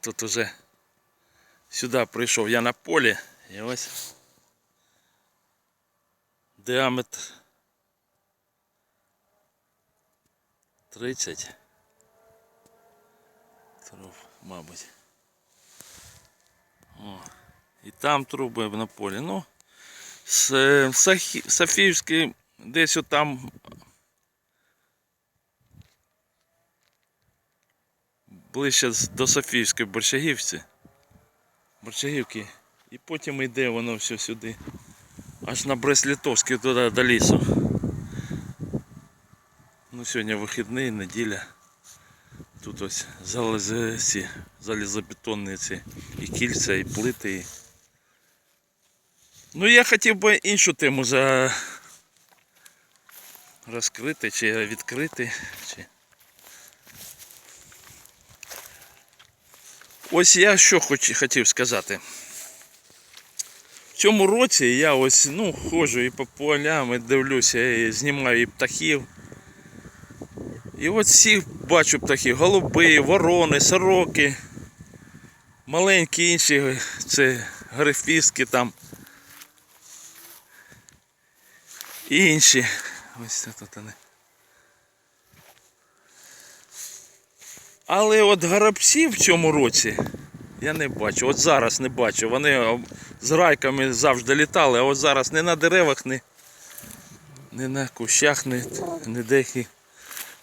Тут уже сюди прийшов я на полі і ось діаметр 30 труб, мабуть. О, і там труби на полі. Ну, з е, Сахі- Софіївський десь отам ближче до Софіївської Борщагівці. Борщагівки. І потім йде воно все сюди. Аж на Брест-Литовський туди до лісу. Ну, сьогодні вихідний, неділя. Тут ось залези, ці, залізобетонні ці і кільця, і плити. І... Ну я хотів би іншу тему за... розкрити чи відкрити. Чи... Ось я що хоч, хотів сказати. В цьому році я ось ну, ходжу і по полям, і дивлюся, і знімаю і птахів. І от всіх бачу птахів, голуби, ворони, сороки, маленькі інші, це грифістки там. І інші. Ось це тут вони. Але от горобців в цьому році я не бачу. От зараз не бачу. Вони з райками завжди літали, а от зараз не на деревах, ні, ні на кущах, ні, ніде їх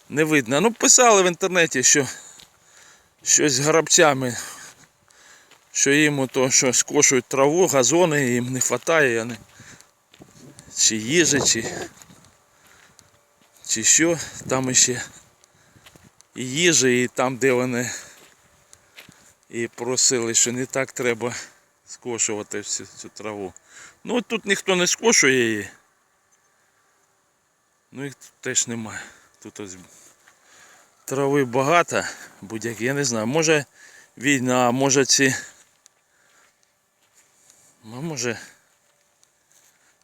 не видно. Ну писали в інтернеті, що щось з горобцями, що їм то, що скошують траву, газони, їм не вистачає, вони чи їжі, чи, чи що, там ще і їжі, і там, де вони і просили, що не так треба скошувати всю цю траву. Ну тут ніхто не скошує її. Ну їх тут теж немає. Тут ось трави багато, будь-які, я не знаю. Може війна, може ці. Ну, може.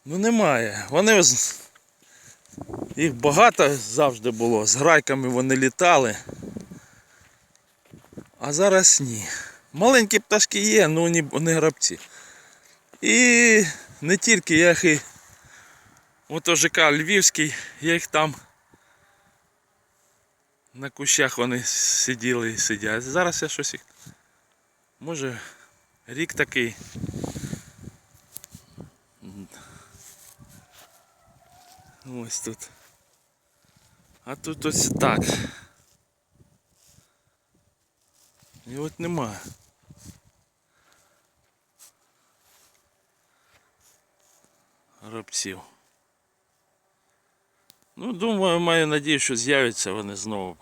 Ну немає. Вони ось їх багато завжди було. З грайками вони літали. А зараз ні. Маленькі пташки є, але вони не грабці. І не тільки я їх і ото ЖК Львівський, я їх там на кущах вони сиділи і сидять. Зараз я щось їх. Може рік такий. Ось тут. А тут ось так. І от нема. Робців. Ну, думаю, маю надію, що з'являться вони знову.